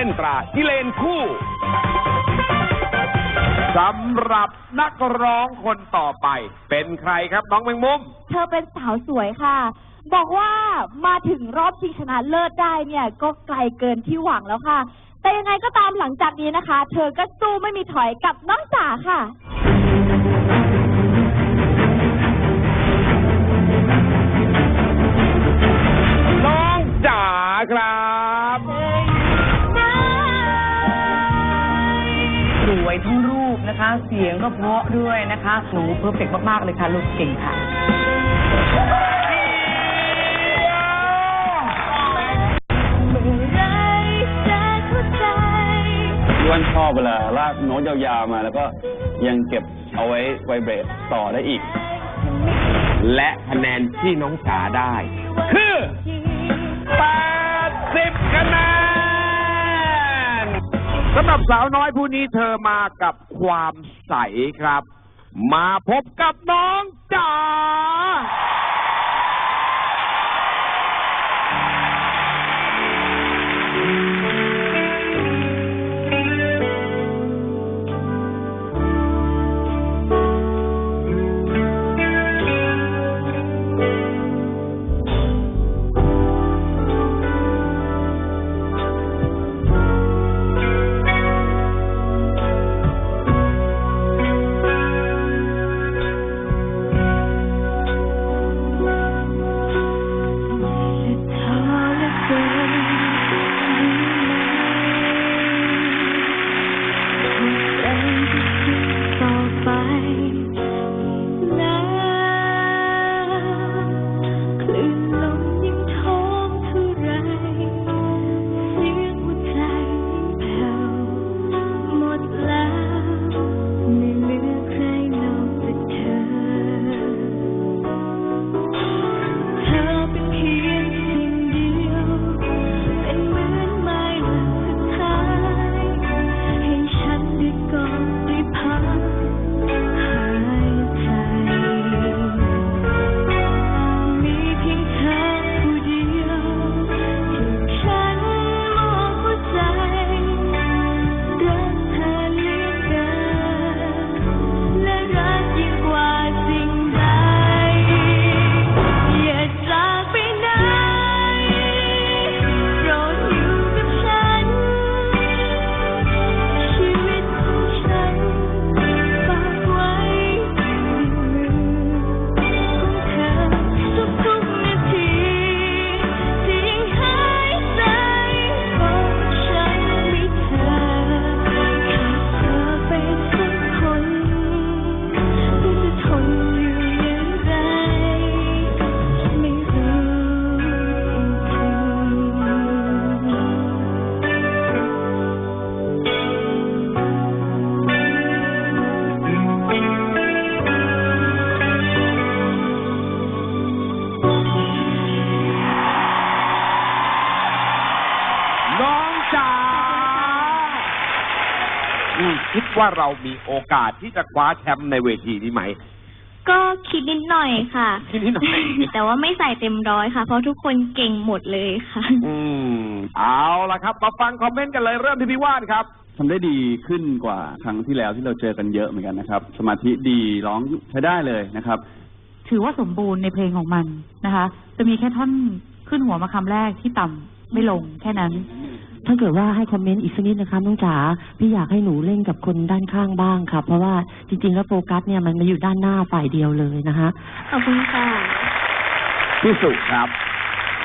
ส้นตรากิเลนคู่สำหรับนักร้องคนต่อไป เป็นใครครับน้องแมงมุม เธอเป็นสาวสวยค่ะ บอกว่ามาถึงรอบชิงชนะเลิศได้เนี่ย ก็ไกลเกินที่หวังแล้วค่ะ แต่ยังไงก็ตามหลังจากนี้นะคะ เธอก็สู้ไม่มีถอยกับน้องจ๋าค่ะ เสียงก็เพราะด้วยนะคะ หนูเพอร์เฟกต์มากๆเลยค่ะ ลูกเก่งค่ะ พี่ว่านชอบเวลาลากโน้ตยาวๆมา แล้วก็ยังเก็บเอาไว้ไวเบรตต่อได้อีก และคะแนนที่น้องจ๋าได้ คือ หรับสาวน้อยผู้นี้เธอมากับความใสครับ มาพบกับน้องจ๋า ว่าเรามีโอกาสที่จะคว้าแชมป์ในเวทีนี้ไหม ก็คิดนิดหน่อยค่ะ คิดนิดหน่อย แต่ว่าไม่ใส่เต็มร้อยค่ะ เพราะทุกคนเก่งหมดเลยค่ะ อืม เอาละครับ มาฟังคอมเมนต์กันเลยเริ่มที่พี่ว่านครับ ทำได้ดีขึ้นกว่าครั้งที่แล้วที่เราเจอกันเยอะเหมือนกันนะครับ สมาธิดีร้องใช้ได้เลยนะครับ ถือว่าสมบูรณ์ในเพลงของมันนะคะ จะมีแค่ท่อนขึ้นหัวมาคำแรกที่ต่ำไม่ลงแค่นั้น ถ้าเกิดว่าให้คอมเมนต์อีกสักนิดนะคะน้องจ๋าพี่อยากให้หนูเล่นกับคนด้านข้างบ้างค่ะเพราะว่าจริง ๆ แล้วโฟกัสเนี่ยมันมาอยู่ด้านหน้าฝ่ายเดียวเลยนะคะขอบคุณค่ะพี่สุครับ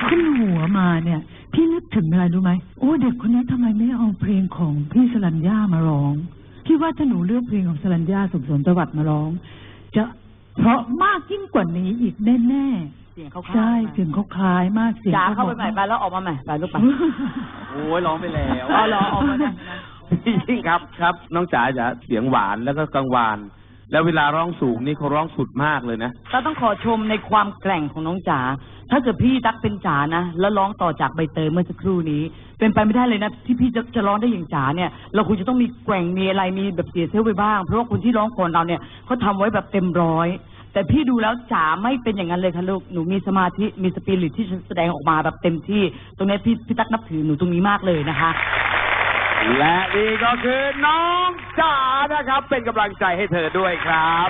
ขึ้นหัวมาเนี่ย พี่นึกถึงอะไรรู้ไหมโอ้เด็กคนนี้ทำไมไม่เอาเพลงของพี่สลัญญามาร้องพี่ว่าถ้าหนูเลือกเพลงของสลัญญาสุขสนประวัติมาร้อง จะ เพราะมากยิ่งกว่านี้อีกแน่เสียงเขาๆ ใช่เสียงเขาคล้ายมากเสียงจ๋าขเข้าไปบอกใหม่ไปแล้วออกมาใหม่ไปลูกไป โอ้ยร้องไปแล้วอ๋อเหรอออกมาได้นะพี่ยิ่งครับครับ น้องจ๋าจะเสียงหวานแล้วก็กังวาน แล้วเวลาร้องสูงนี่เขาร้องสุดมากเลยนะก็ต้องขอชมในความแกร่งของน้องจ๋า ถ้าเกิดพี่ตักเป็นจ๋านะ แล้วร้องต่อจากใบเตยเมื่อสักครู่นี้ เป็นไปไม่ได้เลยนะ ที่พี่จะจะร้องได้อย่างจ๋าเนี่ย เราควรจะต้องมีแกว่งมีอะไรมีแบบเสียเซลลไปบ้าง เพราะว่าคนที่ร้องก่อนเราเนี่ยเขาทำไว้แบบเต็มร้อย แต่พี่ดูแล้วจ๋าไม่เป็นอย่างนั้นเลยค่ะลูก หนูมีสมาธิ มีสปิริตที่จะแสดงออกมาแบบเต็มที่ ตรงนี้พี่พี่ตักนับถือหนูตรงนี้มากเลยนะคะ และนี่ก็คือน้องจ๋านะครับ เป็นกำลังใจให้เธอด้วยครับ